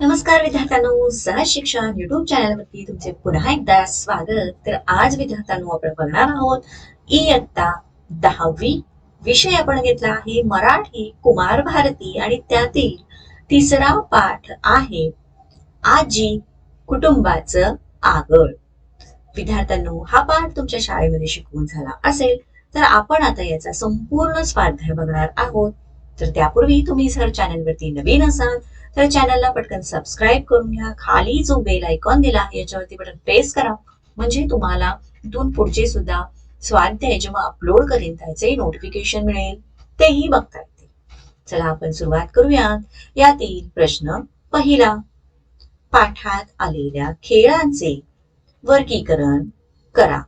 नमस्कार विद्यार्थ्यांनो सहज शिक्षण युट्यूब चॅनलवरती तुमचे पुन्हा एकदा स्वागत. तर आज विद्यार्थ्यांनो आपण बघणार आहोत इयत्ता दहावी विषय आपण घेतला आहे मराठी कुमार भारती आणि त्यातील तिसरा पाठ आहे आजी कुटुंबाचं आगळ. विद्यार्थ्यांनो हा पाठ तुमच्या शाळेमध्ये शिकवून झाला असेल तर आपण आता याचा संपूर्ण स्वाध्याय बघणार आहोत. तर त्यापूर्वी तुम्ही जर चॅनलवरती नवीन असाल तर चॅनलला पटकन सबस्क्राईब करून घ्या. खाली जो बेल आयकॉन दिला आहे याच्यावरती बटन प्रेस करा. म्हणजे तुम्हाला इथून पुढचे सुद्धा स्वाध्याय जेव्हा अपलोड करेन त्याचे नोटिफिकेशन मिळेल. तेही बघता येते. चला आपण सुरुवात करूयात. यातील प्रश्न. पहिला पाठात आलेल्या खेळांचे वर्गीकरण करा.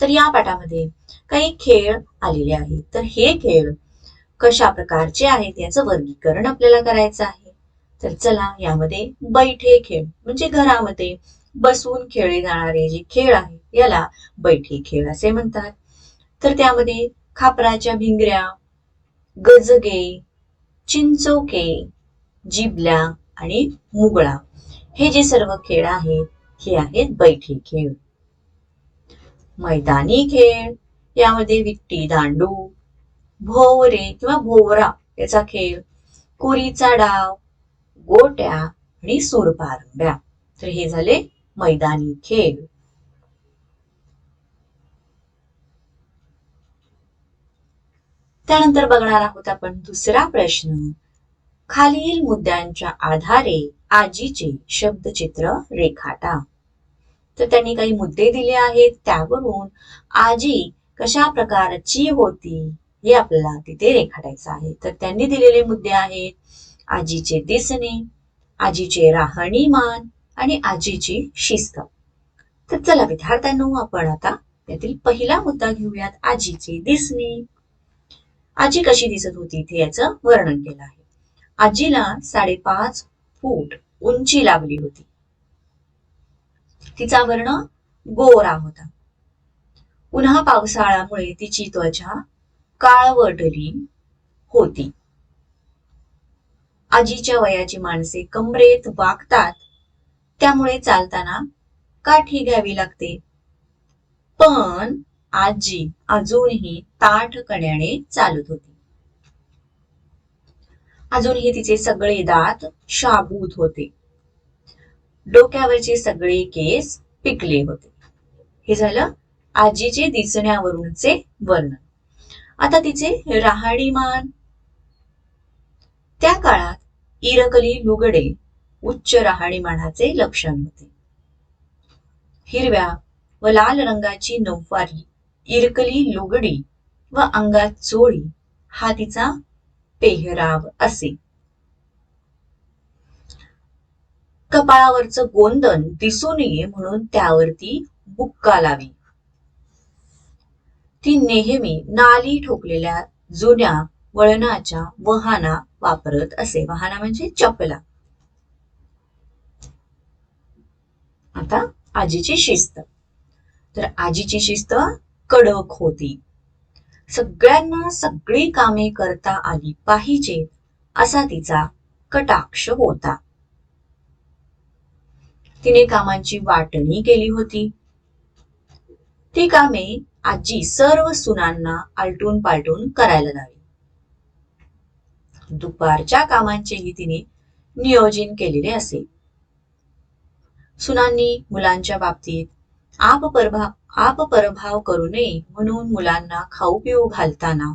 तर या पाठामध्ये काही खेळ आलेले आहेत. तर हे खेळ कशा प्रकारचे आहेत याचं वर्गीकरण आपल्याला करायचं आहे. तर चला यामध्ये बैठे खेळ म्हणजे घरामध्ये बसून खेळले जाणारे जे खेळ आहेत याला बैठे खेळ असे म्हणतात. तर त्यामध्ये खापराच्या भिंगऱ्या गजगे चिंचोके जिबल्या आणि मुगळा हे जे सर्व खेळ आहेत हे आहेत बैठे खेळ. मैदानी खेळ यामध्ये विट्टी दांडू भोवरे किंवा भोवरा याचा खेळ कुरीचा डाव गोट्या आणि सूरपारंब्या. तर हे झाले मैदानी खेळ. त्यानंतर बघणार आहोत आपण दुसरा प्रश्न. खालील मुद्द्यांच्या आधारे आजीचे शब्दचित्र रेखाटा. तर त्यांनी काही मुद्दे दिले आहेत त्यावरून आजी कशा प्रकारची होती हे आपल्याला तिथे रेखाटायचं आहे. तर त्यांनी दिलेले मुद्दे आहेत आजीचे दिसणे आजीचे राहणीमान आणि आजीची शिस्त. तर चला विद्यार्थ्यांनो आपण आता त्यातील पहिला मुद्दा घेऊयात आजीचे दिसणे. आजी कशी दिसत होती इथे याचं वर्णन केलं आहे. आजीला साडेपाच फूट उंची लाभली होती. तिचा वर्ण गोरा होता. पुन्हा पावसाळ्यामुळे तिची त्वचा काळवटली होती. आजीच्या वयाची माणसे कमरेत वागतात त्यामुळे चालताना काठी घ्यावी लागते. पण आजी अजूनही ताठ कण्याने चालत होती. अजूनही तिचे सगळे दात शाबूत होते. डोक्यावरचे सगळे केस पिकले होते. हे झालं आजीचे दिसण्यावरूनचे वर्णन. आता तिचे राहाडीमान त्या काळात इरकली लुगडे उच्च राहाडीमानाचे लक्षण होते. हिरव्या व लाल रंगाची नऊवारी इरकली लुगडी व अंगात चोळी हा तिचा पेहराव असे. कपाळावरचं गोंदन दिसू नये म्हणून त्यावरती बुक्का लावी. ती नेहमी नाली ठोकलेल्या जुन्या वळणाच्या वहाना वापरत असे. वहाना म्हणजे चपला. आता आजीची शिस्त. तर आजीची शिस्त कडक होती. सगळ्यांना सगळी कामे करता आली पाहिजेत असा तिचा कटाक्ष होता. तिने कामांची वाटणी केली होती. ती कामे आजी सर्व सुनांना आलटून पालटून करायला लावी. दुपारच्या कामांचेही तिने नियोजन केलेले असे. सुनांनी मुलांच्या बाबतीत आप परभाव आप परभाव करू नये म्हणून मुलांना खाऊ पिऊ घालताना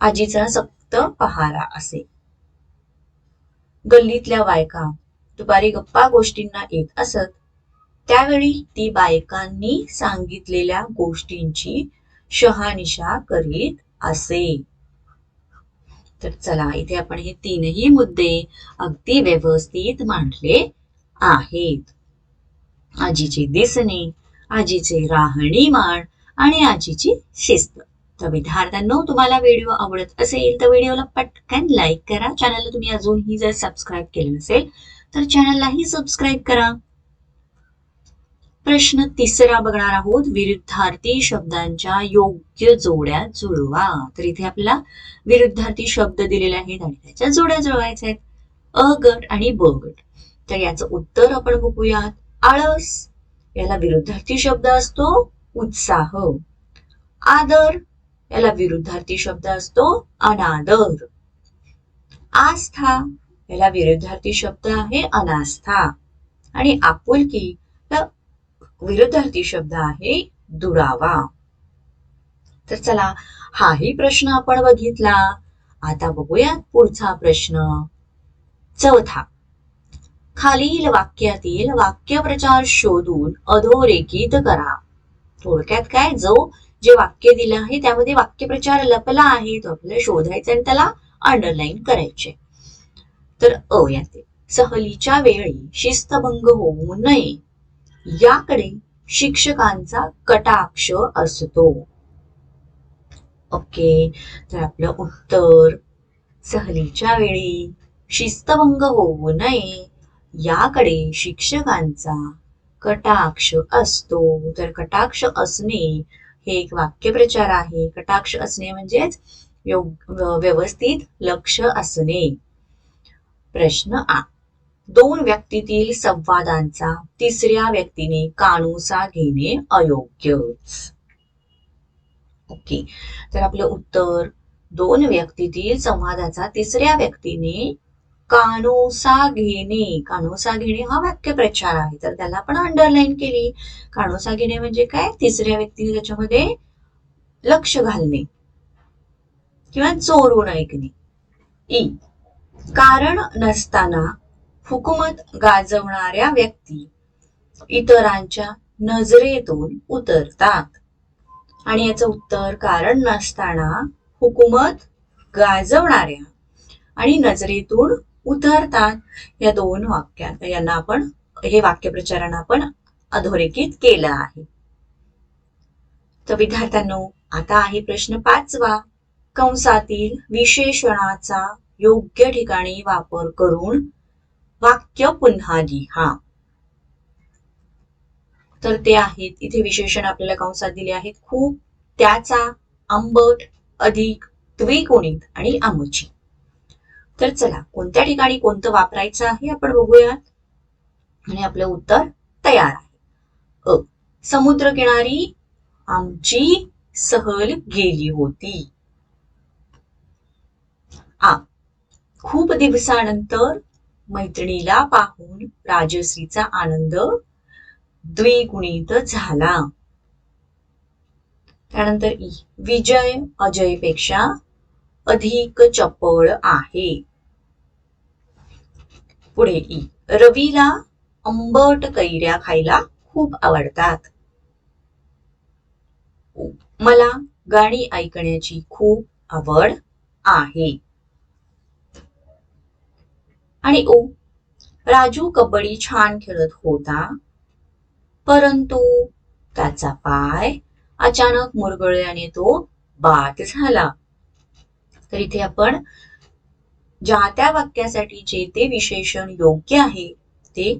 आजीचा सक्त पहारा असे. गल्लीतल्या बायका दुपारी गप्पा गोष्टींना येत असत त्यावेळी ती बायकांनी सांगितलेल्या गोष्टींची शहानिशा करीत असे. तर चला इथे आपण हे तीनही मुद्दे अगदी व्यवस्थित मांडले आहेत. आजीचे दिसणे आजीचे राहणीमान आणि आजीची शिस्त. तर विद्यार्थ्यांनो तुम्हाला व्हिडिओ आवडत असेल तर व्हिडिओला पटकन लाईक करा. चॅनलला तुम्ही अजूनही जर सबस्क्राईब केलं नसेल तर चॅनललाही सबस्क्राईब करा. प्रश्न तिसरा बघणार आहोत. विरुद्धार्थी शब्दांच्या योग्य जोड्या जुळवा. तर इथे आपल्याला विरुद्धार्थी शब्द दिलेले आहेत आणि त्याच्या जोड्या जुळवायच्या आहेत. अ गट आणि ब गट. तर याचं उत्तर आपण बघूयात. आळस. याला विरुद्धार्थी शब्द असतो. उत्साह. आदर. याला विरुद्धार्थी शब्द असतो. अनादर. आस्था. याला विरुद्धार्थी शब्द आहे अनास्था. आणि आपुलकी. विरुद्धार्थी शब्द आहे दुरावा. तर चला हाही प्रश्न आपण बघितला. आता बघूयात पुढचा प्रश्न. चौथा. खालील वाक्यातील वाक्यप्रचार शोधून अधोरेखित करा. थोडक्यात काय? जो जे वाक्य दिलं आहे त्यामध्ये वाक्यप्रचार लपला आहे तो आपल्याला शोधायचा आणि त्याला अंडरलाईन करायचे. तर अ याते सहलीच्या वेळी शिस्तभंग होऊ नये. याकडे शिक्षकांचा कटाक्ष असतो. ओके तर आपलं उत्तर सहलीच्या वेळी शिस्तभंग होऊ नये याकडे शिक्षकांचा कटाक्ष असतो. तर कटाक्ष असणे हे एक वाक्यप्रचार आहे. कटाक्ष असणे म्हणजेच योग- व्यवस्थित लक्ष असणे. प्रश्न आ दोन व्यक्तीतील संवादांचा तिसऱ्या व्यक्तीने कानोसा घेणे अयोग्य. ओके. तर आपलं उत्तर दोन व्यक्तीतील संवादाचा तिसऱ्या व्यक्तीने कानोसा घेणे. कानोसा घेणे हा वाक्यप्रचार आहे. तर त्याला आपण अंडरलाईन केली. कानोसा घेणे म्हणजे काय? तिसऱ्या व्यक्तीने त्याच्यामध्ये लक्ष घालणे किंवा चोरून ऐकणे. ई. कारण नसताना हुकूमत गाजवणाऱ्या व्यक्ती इतरांच्या नजरेतून उतरतात. आणि याचं उत्तर कारण नसताना हुकूमत गाजवणाऱ्या आणि नजरेतून उतरतात. या दोन वाक्यात यांना आपण हे वाक्यप्रचारण आपण अधोरेखित केलं आहे. तर विद्यार्थ्यांनो आता आहे प्रश्न पाचवा. कंसातील विशेषणाचा योग्य ठिकाणी वापर करून वाक्य पुन्हा लिहा तर ते आहेत. इथे विशेषण आपल्याला कंसात दिले आहेत. खूप त्याचा आंबट अधिक द्विगुणित आणि आमुची. तर चला कोणत्या ठिकाणी कोणतं वापरायचं आहे आपण बघूयात. आणि आपलं उत्तर तयार आहे. अ. समुद्रकिनारी आमची सहल गेली होती. आ. खूप दिवसानंतर मैत्रिणीला पाहून राजश्रीचा आनंद द्विगुणित झाला. त्यानंतर विजय अजयपेक्षा अधिक चपळ आहे. पुढे ई. रवीला आंबट कैऱ्या खायला खूप आवडतात. मला गाणी ऐकण्याची खूप आवड आहे. आणि ओ राजू कबड्डी छान खेळत होता. परंतु त्याचा पाय अचानक मुरगळल्याने तो बाद झाला. तर इथे आपण ज्या त्या वाक्यासाठी जे ते विशेषण योग्य आहे ते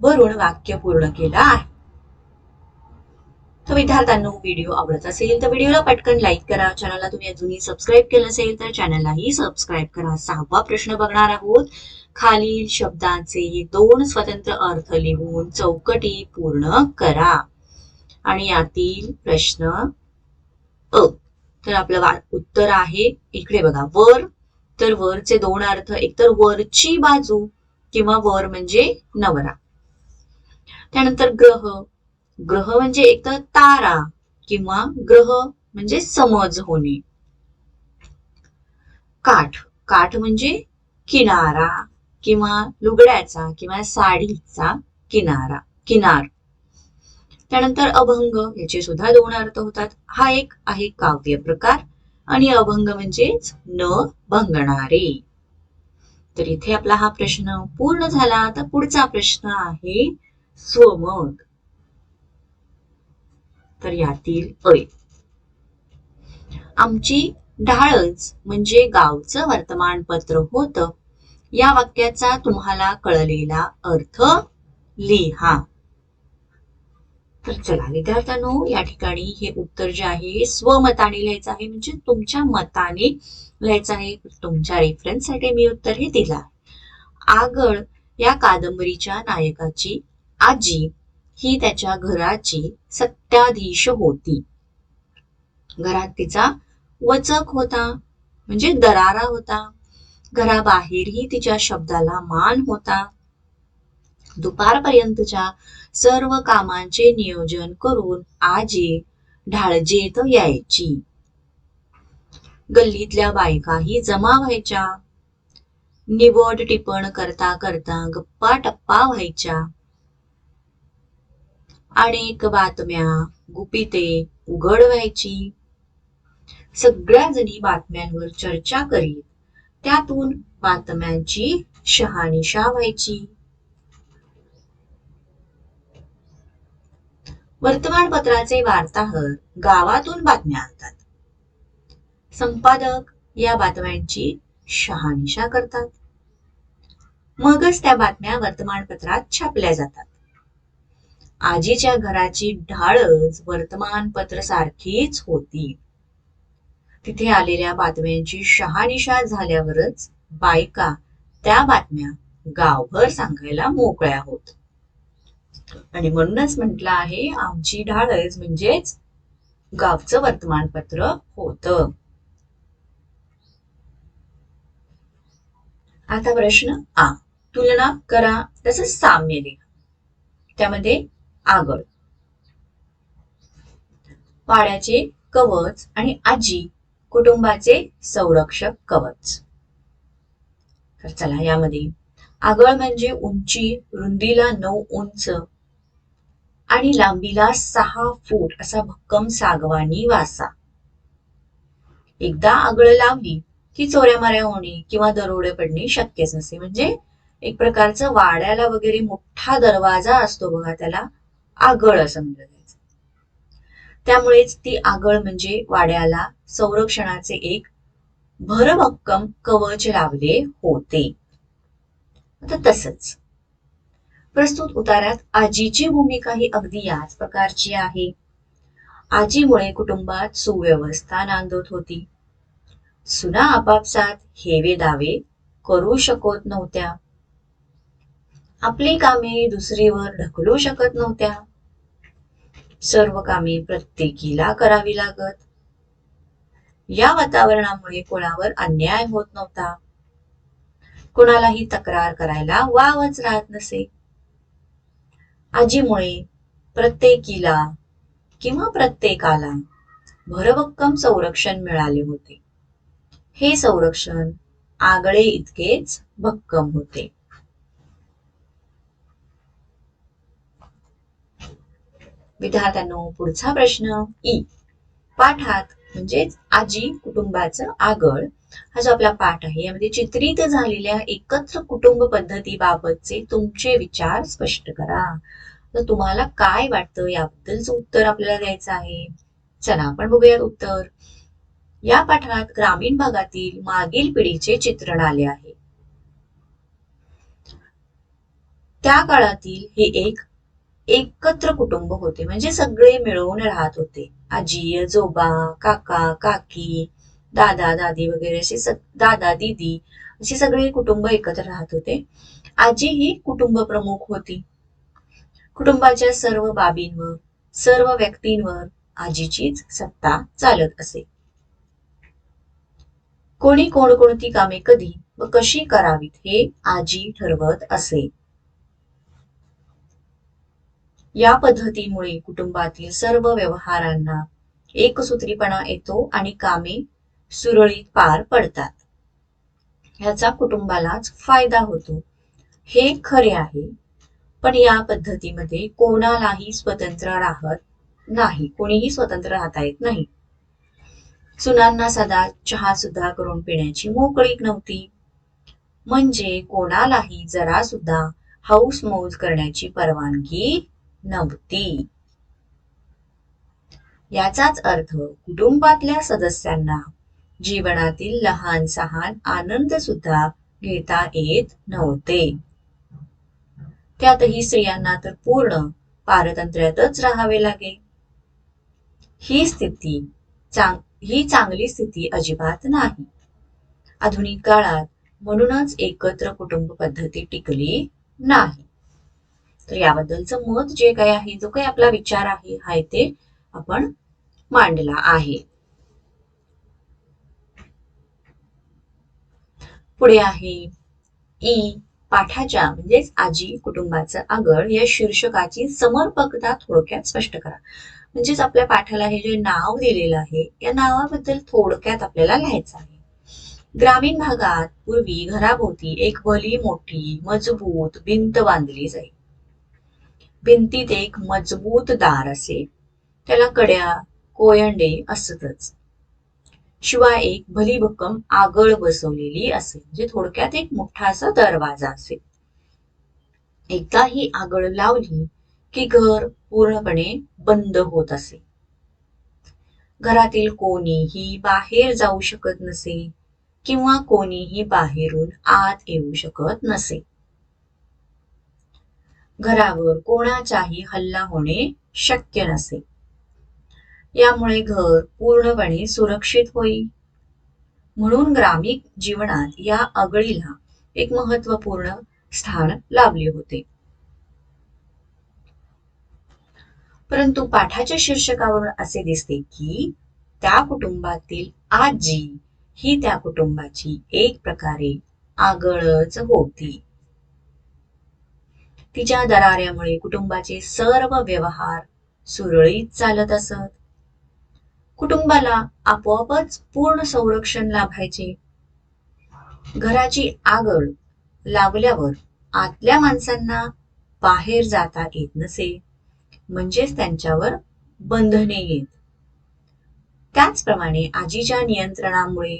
भरून वाक्य पूर्ण केलं आहे. तर विद्यार्थ्यांनो व्हिडिओ आवडत असेल तर व्हिडिओला पटकन लाईक करा. चॅनलला तुम्ही अजूनही सबस्क्राईब केलं असेल तर चॅनललाही सबस्क्राईब करा. सहावा प्रश्न बघणार आहोत. खालील शब्दांचे दोन स्वतंत्र अर्थ लिहून चौकटी पूर्ण करा. आणि यातील प्रश्न अ. तर आपलं उत्तर आहे इकडे बघा वर. तर वरचे दोन अर्थ एकतर वरची बाजू किंवा वर म्हणजे नवरा. त्यानंतर ग्रह. ग्रह म्हणजे एकतर तारा किंवा ग्रह म्हणजे समज होणे. काठ. काठ म्हणजे किनारा. किंवा लुगड्याचा किंवा साडीचा किनारा किनार. त्यानंतर अभंग याचे सुद्धा दोन अर्थ होतात. हा एक आहे काव्य प्रकार आणि अभंग म्हणजेच न भंगणारे. तर इथे आपला हा प्रश्न पूर्ण झाला. तर पुढचा प्रश्न आहे स्वमत. तर यातील अय आमची ढाळच म्हणजे गावचं वर्तमानपत्र होतं. या वाक्याचा तुम्हाला कळलेला अर्थ लिहा. तर चला विद्यार्थ्यांनो या ठिकाणी हे उत्तर जे आहे स्वमताने लिहायचं आहे. म्हणजे तुमच्या मताने लिहायचं आहे. तुमच्या रेफरन्ससाठी मी उत्तर हे दिला आगळ या कादंबरीच्या नायकाची आजी ही त्याच्या घराची सत्याधीश होती. घरात तिचा वचक होता. म्हणजे दरारा होता. घराबाहेरही तिच्या शब्दाला मान होता. दुपारपर्यंतच्या सर्व कामांचे नियोजन करून आजी ढाळजेत यायची. गल्लीतल्या बायकाही जमा व्हायच्या. निवड टिपण करता करता गप्पा टप्पा व्हायच्या. अनेक बातम्या गुपिते उघड व्हायची. सगळ्या जणी बातम्यांवर चर्चा करीत त्यातून बातम्यांची शहानिशा व्हायची वर्तमानपत्राचे वार्ताहर गावातून बातम्या आणतात. संपादक या बातम्यांची शहानिशा करतात. मगच त्या बातम्या वर्तमानपत्रात छापल्या जातात. आजीच्या घराची ढाळच वर्तमानपत्र सारखीच होती. तिथे आलेल्या बातम्यांची शहानिशा झाल्यावरच बायका त्या बातम्या गावभर सांगायला मोकळ्या होत. आणि म्हणूनच म्हटलं आहे आमची ढाळच म्हणजेच गावचं वर्तमानपत्र होतं. आता प्रश्न आ. तुलना करा तसंच साम्य लिहा. त्यामध्ये आगळ. पाड्याचे कवच आणि आजी कुटुंबाचे संरक्षक कवच. तर चला यामध्ये. आगळ म्हणजे उंची रुंदीला नऊ उंच आणि लांबीला सहा फूट असा भक्कम सागवानी वासा. एकदा आगळ लावली की चोऱ्या माऱ्या होणे किंवा दरोडे पडणे शक्यच नसते म्हणजे एक प्रकारचं वाड्याला वगैरे मोठा दरवाजा असतो बघा त्याला आगळ असं म्हणलं त्यामुळेच ती आगळ म्हणजे वाड्याला संरक्षणाचे एक भरभक्कम कवच लावले होते. आता तसंच. प्रस्तुत उतारात आजीची भूमिका ही अगदी याच प्रकारची आहे. आजीमुळे कुटुंबात सुव्यवस्था नांदत होती. सुना आपापसात हेवे दावे करू शकत नव्हत्या. आपली कामे दुसरीवर ढकलू शकत नव्हत्या. सर्व कामे प्रत्येकीला करावी लागत. या वातावरणामुळे कोणावर अन्याय होत नव्हता. कोणालाही तक्रार करायला वावच राहत नसे. आजीमुळे प्रत्येकीला किंवा प्रत्येकाला भरभक्कम संरक्षण मिळाले होते. हे संरक्षण आगळे इतकेच भक्कम होते. विद्यार्थ्यांनो पुढचा प्रश्न ई. पाठात म्हणजेच आजी कुटुंबाचं आगळ हा जो आपला पाठ आहे यामध्ये चित्रित झालेल्या एकत्र कुटुंब पद्धतीबाबतचे तुमचे विचार स्पष्ट करा. तर तुम्हाला काय वाटतं? याबद्दलच उत्तर आपल्याला द्यायचं आहे. चला आपण बघूयात उत्तर. या पाठात ग्रामीण भागातील मागील पिढीचे चित्रण आले आहे. त्या काळातील हे एक एकत्र कुटुंब होते. म्हणजे सगळे मिळून राहत होते. आजी आजोबा काका काकी दादा दादी वगैरे असे दादा दीदी असे सगळे कुटुंब एकत्र राहत होते. आजी ही कुटुंब प्रमुख होती. कुटुंबाच्या सर्व बाबींवर सर्व व्यक्तींवर आजीचीच सत्ता चालत असे. कोणी कोणकोणती कामे कधी व कशी करावीत हे आजी ठरवत असे. या पद्धतीमुळे कुटुंबातील सर्व व्यवहारांना एकसूत्रीपणा येतो आणि कामे सुरळीत पार पडतात. याचा कुटुंबालाच फायदा होतो. हे खरे आहे पण या पद्धतीमध्ये कोणालाही स्वतंत्र राहत नाही. कोणीही स्वतंत्र राहता येत नाही. सुनांना सदा चहा सुद्धा करून पिण्याची मोकळीक नव्हती. म्हणजे कोणालाही जरा सुद्धा हाऊस मौज करण्याची परवानगी नव्हती. याचाच अर्थ कुटुंबातल्या सदस्यांना जीवनातील लहान सहान आनंद सुद्धा घेता येत नव्हते. त्यातही स्त्रियांना तर पूर्ण पारतंत्र्यातच राहावे लागे. ही स्थिती चांग ही चांगली स्थिती अजिबात नाही. आधुनिक काळात म्हणूनच एकत्र कुटुंब पद्धती टिकली नाही. तर याबद्दलचं मत जे काही आहे जो काही आपला विचार आहे हा इथे आपण मांडला आहे. पुढे आहे ई पाठाच्या म्हणजेच आजी कुटुंबाचं आगळ या शीर्षकाची समर्पकता थोडक्यात स्पष्ट करा. म्हणजेच आपल्या पाठाला हे जे नाव दिलेलं आहे या नावाबद्दल थोडक्यात आपल्याला लिहायचं आहे. ग्रामीण भागात पूर्वी घराभोवती एक भली मोठी मजबूत भिंत बांधली जाई. भिंतीत एक मजबूत दार असे. त्याला कड्या कोयंडे असतच. शिवाय एक भलीभक्कम आगळ बसवलेली असे म्हणजे थोडक्यात एक मोठा असा दरवाजा असे. एकदा ही आगळ लावली की घर पूर्णपणे बंद होत असे. घरातील कोणीही बाहेर जाऊ शकत नसे किंवा कोणीही बाहेरून आत येऊ शकत नसे. घरावर कोणाचाही हल्ला होणे शक्य नसे. यामुळे घर पूर्णपणे सुरक्षित होई म्हणून ग्रामीण जीवनात या आगळीला एक महत्त्वपूर्ण स्थान लाभले होते. परंतु पाठाच्या शीर्षकावरून असे दिसते की त्या कुटुंबातील आजी ही त्या कुटुंबाची एक प्रकारे आगळच होती. तिच्या दराऱ्यामुळे कुटुंबाचे सर्व व्यवहार सुरळीत चालत असत. कुटुंबाला आपोआपच पूर्ण संरक्षण लाभायचे. घराची आगळ लावल्यावर आतल्या माणसांना बाहेर जाता येत नसे म्हणजेच त्यांच्यावर बंधने येत. त्याचप्रमाणे आजीच्या नियंत्रणामुळे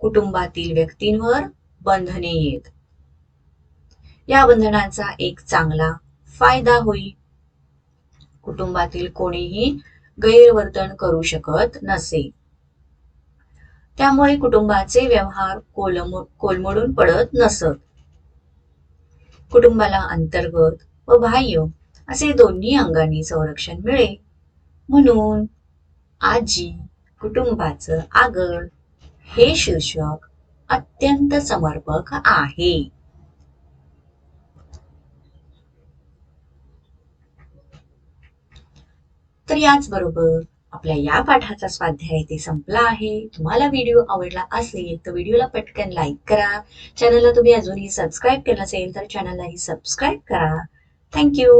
कुटुंबातील व्यक्तींवर बंधने येत. या बंधनाचा एक चांगला फायदा होईल. कुटुंबातील कोणीही गैरवर्तन करू शकत नसे त्यामुळे कुटुंबाचे व्यवहार कोलम कोलमडून पडत नसत. कुटुंबाला अंतर्गत व बाह्य असे दोन्ही अंगांनी संरक्षण मिळे म्हणून आजी कुटुंबाचं आगळ हे शीर्षक अत्यंत समर्पक आहे. तर याच बरोबर आपल्या या पाठाचा स्वाध्याय इथे संपला आहे. तुम्हाला व्हिडिओ आवडला असेल तर व्हिडिओला पटकन लाईक करा. चॅनलला तुम्ही अजूनही सबस्क्राईब केलं असेल तर चॅनललाही सबस्क्राईब करा. थँक्यू